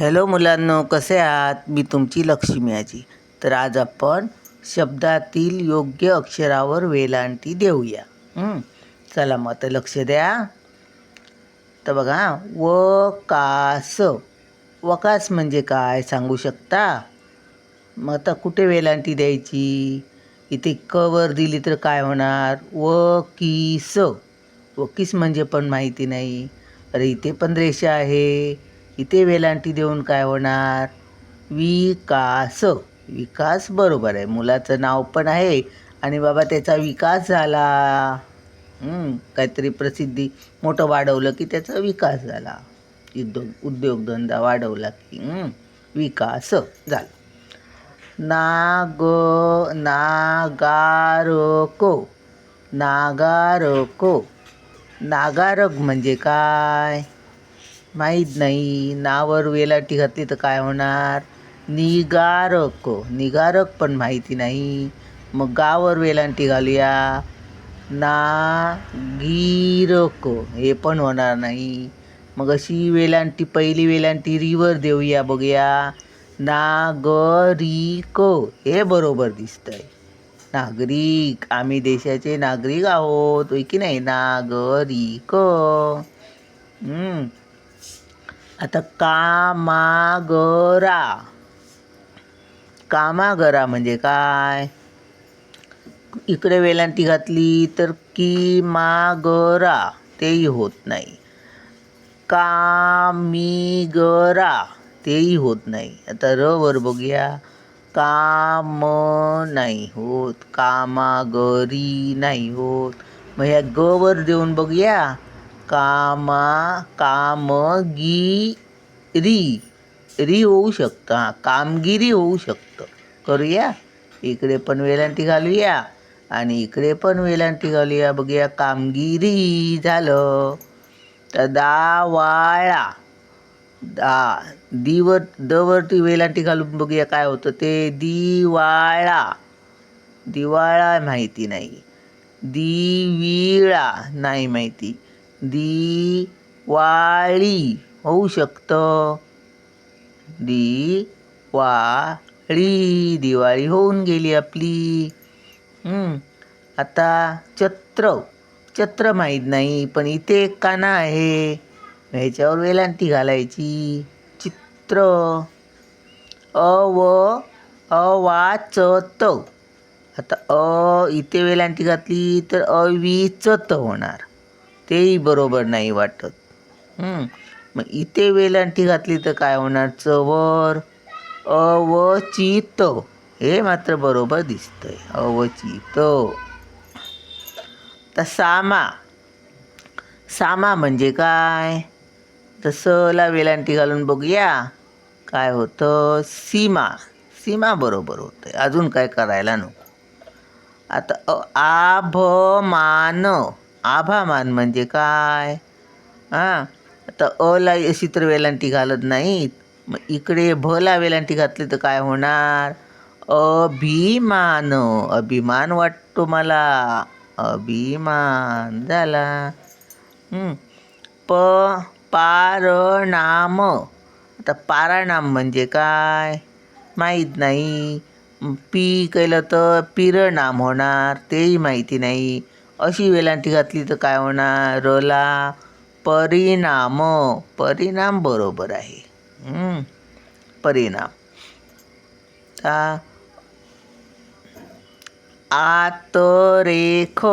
Hello मुलांनो कसे आहात? मी तुमची लक्ष्मी आजी तर आज आपण शब्दातील योग्य अक्षरावर वेलांटी देऊया. चला मग आता लक्ष द्या. तर बघा व कास वकास म्हणजे काय सांगू शकता? मग आता कुठे वेलांटी द्यायची? इथे कवर दिली तर काय होणार? व किस वकीस म्हणजे पण माहिती नाही. अरे इथे पण रेषा आहे. इथे वेलांटी देऊन काय होणार? विकास. विकास बरोबर आहे. मुलाचं नाव पण आहे आणि बाबा त्याचा विकास झाला. काहीतरी प्रसिद्धी मोठं वाढवलं की त्याचा विकास झाला. उद्योग उद्योगधंदा वाढवला की विकास झाला. नाग नागारको नागारको. नागारक म्हणजे काय? माहीत नाही. नावर वेलाटी घातली तर काय होणार? निगारक. निगारक पण माहिती नाही. मग गावर वेलांटी घालूया. नागीरक. हे पण होणार नाही. मग अशी वेलांटी पहिली वेलांटी रिवर देऊया बघूया. नागरिक. हे बरोबर दिसतंय. नागरिक. आम्ही देशाचे नागरिक आहोत. की नाही? नागरिक. आता कामागरा. कामागरा म्हणजे काय? इकडे वेलांटी घातली तर की मागरा तेही होत नाही. कामिगरा तेही होत नाही. आता र वर बघूया. काम नाही होत कामागरी नाही होत. मग ह्या ग वर देऊन बघूया. कामा कामगिरी. री होऊ शकतं. हां कामगिरी होऊ शकतं. करूया? इकडे पण वेलांटी घालूया. आणि इकडे पण वेलांटी घालूया. बघूया कामगिरी झालं तर दावाळा. दा दीवर दवरती वेलांटी घालून बघूया काय होतं ते. दिवाळा. दिवाळा माहिती नाही. दिविळा नाही माहिती. दिवाळी होऊ शकतं. दिवाळी दिवाळी होऊन गेली आपली. आता चत्र चत्र माहीत नाही पण इथे एक काना आहे. ह्याच्यावर वेलांटी घालायची. चित्र. अव अवाचत. आता अ इथे वेलांटी घातली तर अविचत होणार. तेही बरोबर नाही वाटत. मग इथे वेलांटी घातली तर काय होणार? चवर अवचित. हे मात्र बरोबर दिसतंय. अवचित. तर सामा. सामा म्हणजे काय? तर सला वेलांटी घालून बघूया. काय होतं? सीमा. सीमा बरोबर होतंय. अजून काय करायला नको. आता अ- आभमान आभामान म्हणजे काय? हां? आता अला अशी तर वेलांटी घालत नाहीत. मग इकडे भला वेलांटी घातली तर काय होणार? अभिमान अभिमान वाटतो मला. अभिमान झाला. प पारणाम आता पाराणाम म्हणजे काय? माहीत नाही. पी केलं तर पिरनाम होणार. तेही माहिती नाही. अशी वेलांटी घातली तर काय होणार रला परिणाम. परिणाम बरोबर आहे. परिणाम. ता आतरेख.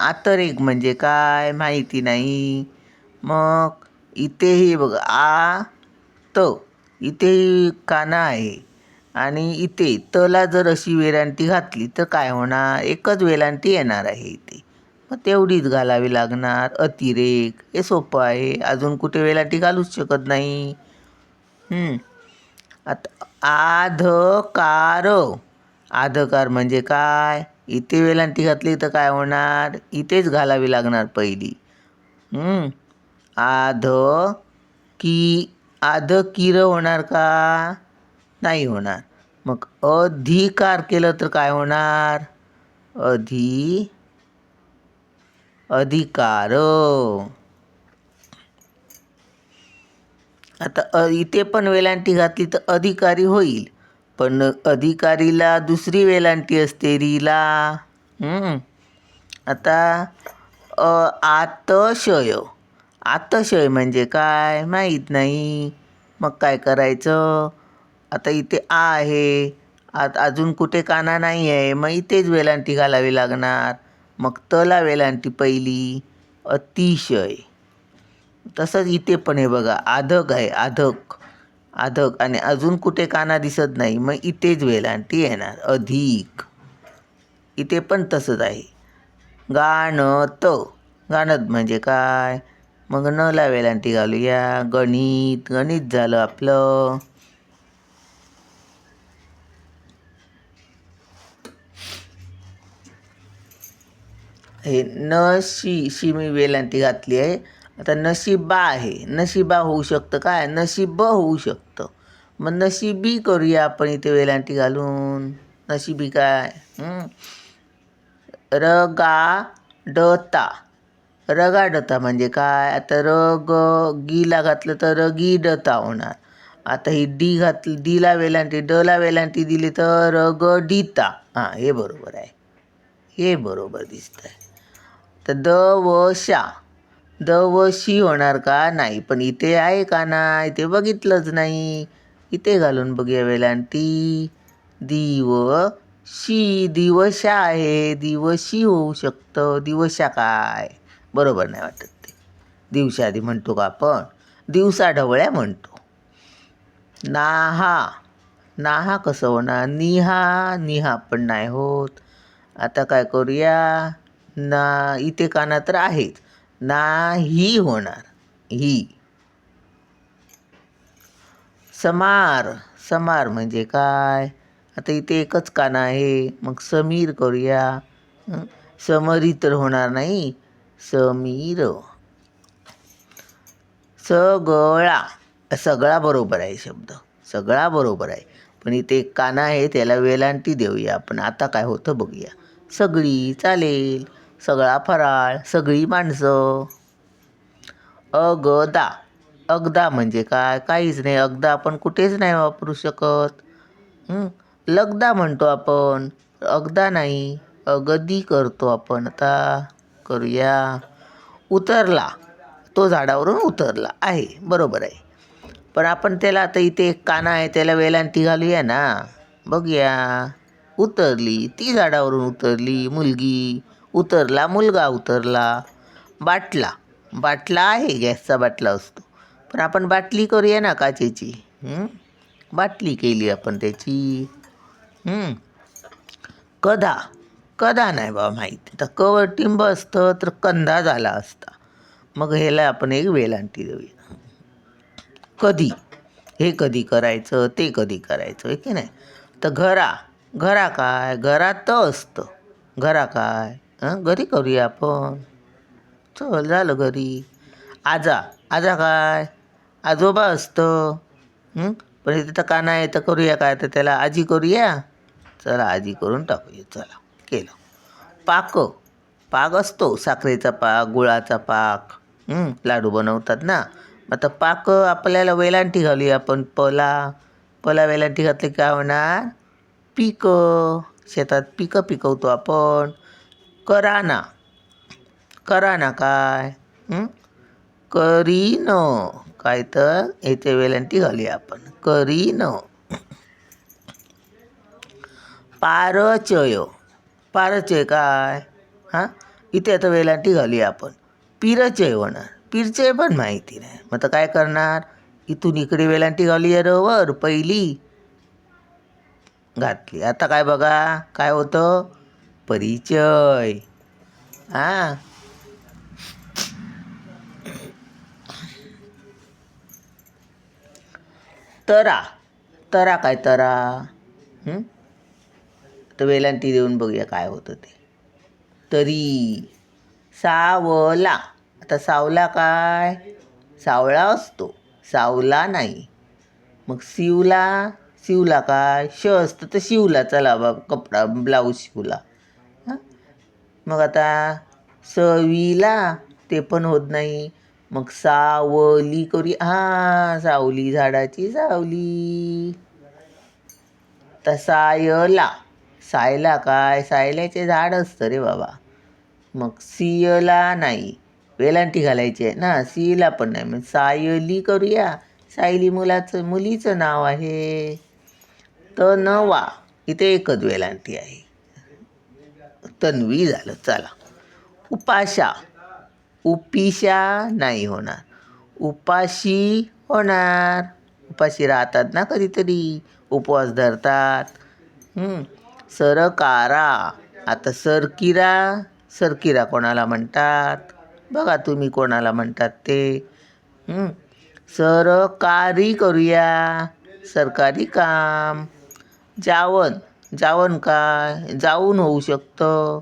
आतरेख म्हणजे काय माहिती नाही. मग इथेही बघ आ त. इथेही काना आहे. आणि इथे तला जर अशी वेलांटी घातली तर काय होणार? एकच वेलांटी येणार आहे इथे. मग तेवढीच घालावी लागणार. अतिरेक हे सोपं आहे. अजून कुठे वेलांटी घालूच शकत नाही. आता आधकार. आधकार म्हणजे काय? इथे वेलांटी घातली तर काय होणार? इथेच घालावी लागणार पहिली. आध की आध किर होणार का? नाही होणार. मग अधिकार केलं तर काय होणार? अधि अधिकार. आता इथे पण वेलांटी घातली तर अधिकारी होईल पण अधिकारीला दुसरी वेलांटी असते रीला. आता अ आतशय. आतशय म्हणजे काय? माहीत नाही. मग काय करायचं? आता इथे आ आहे. आत अजून कुठे काना नाही आहे. मग इथेच वेलांटी घालावी लागणार. मग तला वेलांटी पहिली. अतिशय. तसंच इथे पण हे बघा. आधक आहे. आधक. आधक. आणि अजून कुठे काना दिसत नाही. मग इथेच वेलांटी येणार. अधिक. इथे पण तसंच आहे. गाणत. गाणत म्हणजे काय? मग न ला वेलांटी घालूया. गणित. गणित झालं आपलं. हे नशी शी मी वेलांटी घातली आहे. आता नशिबा आहे. नशीबा होऊ शकतं काय? नशीब होऊ शकतं. मग नशीबी करूया आपण इथे वेलांटी घालून. नशिबी काय? र रगा डता रगाडता म्हणजे काय? आता र ग गीला घातलं तर रगी डता होणार. आता ही डी घातली डीला वेलांटी डला वेलांटी दिली तर र ग डीता हां हे बरोबर आहे. हे बरोबर दिसतं आहे तर द व शा. द व शी होणार का? नाही. पण इथे आहे का नाही? ते बघितलंच नाही. इथे घालून बघूया वेलांटी दिव शी दिवशा आहे. दिवशी होऊ शकतं. दिवशा काय? बरोबर नाही वाटत ते. दिवसाआधी म्हणतो का आपण? दिवसा ढवळ्या म्हणतो. नाहा. नाहा कसं होणार? निहा. निहा पण नाही होत. आता काय करूया? ना इथे काना तर आहेच नाही होणार. ही. समार. समार म्हणजे काय? आता इथे एकच काना आहे. मग समीर करूया. समरी तर होणार नाही. समीर. सगळा. सगळा बरोबर आहे शब्द. सगळा बरोबर आहे. पण इथे एक काना आहे त्याला वेलांटी देऊया आपण. आता काय होतं बघूया. सगळी चालेल. सगळा फराळ सगळी माणसं. अगदा अगदा म्हणजे काय? काहीच नाही. अगदा आपण कुठेच नाही वापरू शकत. लगदा म्हणतो आपण. अगदा नाही. अगदी करतो आपण. आता करूया. उतरला. तो झाडावरून उतरला. आहे. बरोबर आहे. पण आपण त्याला आता इथे एक काना आहे. त्याला वेलांटी घालूया ना. बघूया. उतरली. ती झाडावरून उतरली. मुलगी. उतरला मुलगा उतरला. बाटला. बाटला आहे गॅसचा बाटला असतो. पण आपण बाटली करूया ना काचेची? बाटली केली आपण त्याची. कधा कधा नाही बा माहीत. तर कवटिंब असतं तर कंदा झाला असता. मग ह्याला आपण एक वेलांटी देऊया. कधी? हे कधी करायचं? ते कधी करायचं? आहे की नाही? तर घरा. घरा काय? घरात असतं. घरा काय? हां घरी करूया आपण. चल झालं घरी. आजा आजा काय? आजोबा असतं. पण इथे तर नाही तर करूया काय? तर त्याला आजी करूया. चला आजी करून टाकूया. चला केलं. पाक. पाक असतो साखरेचा पाक गुळाचा पाक. लाडू बनवतात ना. आता पाक आपल्याला वेलांटी घालूया आपण. पला. पला वेलांटी घातली काय होणार? पिकं. शेतात पिकं पिकवतो आपण. कराना. कराना काय? करीन. काय तर याच्या वेलांटी घालूया आपण. करीन. पारचय. पारचय काय? हां? इथे आता वेलांटी घालूया आपण. पिरचय होणार. पिरचय पण माहिती नाही. मग तर काय करणार? इथून इकडे वेलांटी घालूया रवर पहिली. घातली. आता काय बघा? काय होतं? परिचय. हां. तरा. तरा काय तरा? तर वेलांटी देऊन बघूया काय होतं ते. तरी. सावला. आता सावला काय? सावळा असतो. सावला नाही. मग शिवला? शिवला काय? श असतं तर शिवला. चला बा कपडा ब्लाऊज शिवला. मग आता सवीला ते पण होत नाही. मग सावली करूया हा सावली झाडाची सावली. तर सायला सायला काय सायल्याचे झाड असतं रे बाबा. मग सियला नाही वेलांटी घालायची आहे ना सियला पण नाही. मग सायली करूया सायली मुलाचं मुलीचं नाव आहे. तर नवा इथे एकच वेलांटी आहे. तन्वी झालं. चला. उपाशा. उपिशा नाही होणार. उपाशी होणार. उपाशी राहतात ना कधीतरी. उपवास धरतात. सरकारा. आता सरकिरा. सरकिरा कोणाला म्हणतात? बघा तुम्ही कोणाला म्हणतात ते. सरकारी करूया. सरकारी काम. जावन. जावन काय? जाऊन होऊ शकतं.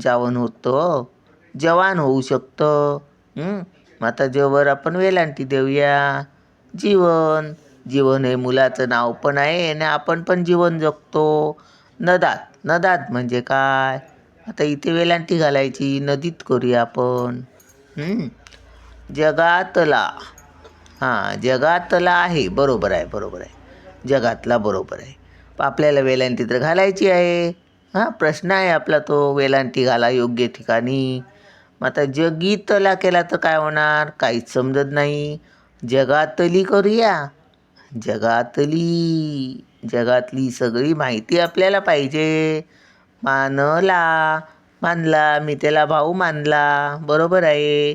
जावन होतं. जवान होऊ शकतं. मग आता जेवर आपण वेलांटी देऊया. जीवन. जीवन हे मुलाचं नाव पण आहे आणि आपण पण जीवन जगतो. नदात. नदात म्हणजे काय? आता इथे वेलांटी घालायची. नदीत करूया आपण. जगातला. हां जगातला आहे. बरोबर आहे बरोबर आहे. जगातला बरोबर आहे. आपल्याला वेलांटी तर घालायची आहे. हां प्रश्न आहे आपला तो वेलांटी घाला योग्य ठिकाणी. मग आता जगीतला केला तर काय होणार? काहीच समजत नाही. जगातली करूया. जगातली जगातली सगळी माहिती आपल्याला पाहिजे. मानला मानला मी त्याला भाऊ मानला. बरोबर आहे.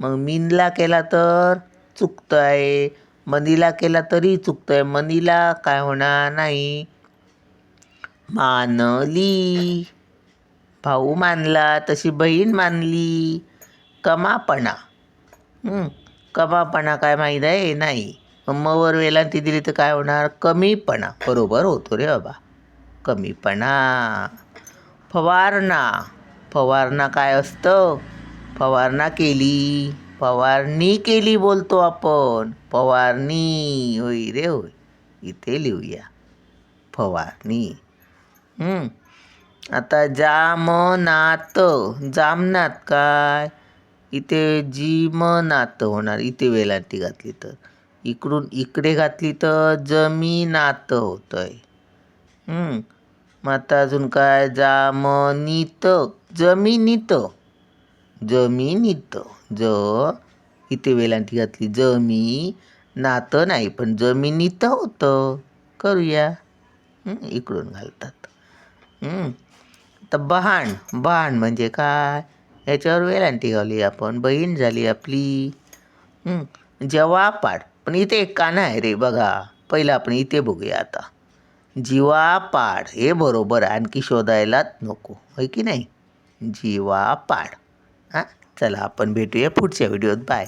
मग मीनला केला तर चुकतं आहे मनीला केला तरी चुकतं आहे मनीला काय होणार नाही. मानली. भाऊ मानला तशी बहीण मानली. कमापणा. कमापणा काय माहीत आहे? नाही. मग मवर वेलांटी दिली तर काय होणार? कमीपणा. बरोबर होतो रे बाबा. कमीपणा. फवारणा. फवारणा काय असतं? फवारणा केली. फवारणी केली बोलतो आपण. फवारणी. होय रे होय. इथे लिहूया. फवारणी. आता जामनात जामनात काय? इथे जीमनात होणार. इथे वेलांटी घातली तर. इकडून इकडे घातली तर जमीनात होतं आहे मग आता अजून काय? जामनीत जमिनीत. जमिनीत. ज इथे वेलांटी घातली. जमी नातं नाही पण जमिनीत होतं. करूया. इकडून घालतात. तर बहाण बहाण म्हणजे काय? याच्यावर वेलांटी घालूया आपण बहीण झाली आपली. जवापाड पण इथे एक काना आहे रे बघा. पहिलं आपण इथे बघूया आता. जीवापाड हे बरोबर आहे, आणखी शोधायलाच नको होय की नाही? जीवापाड हां? चला आपण भेटूया पुढच्या व्हिडिओत. बाय.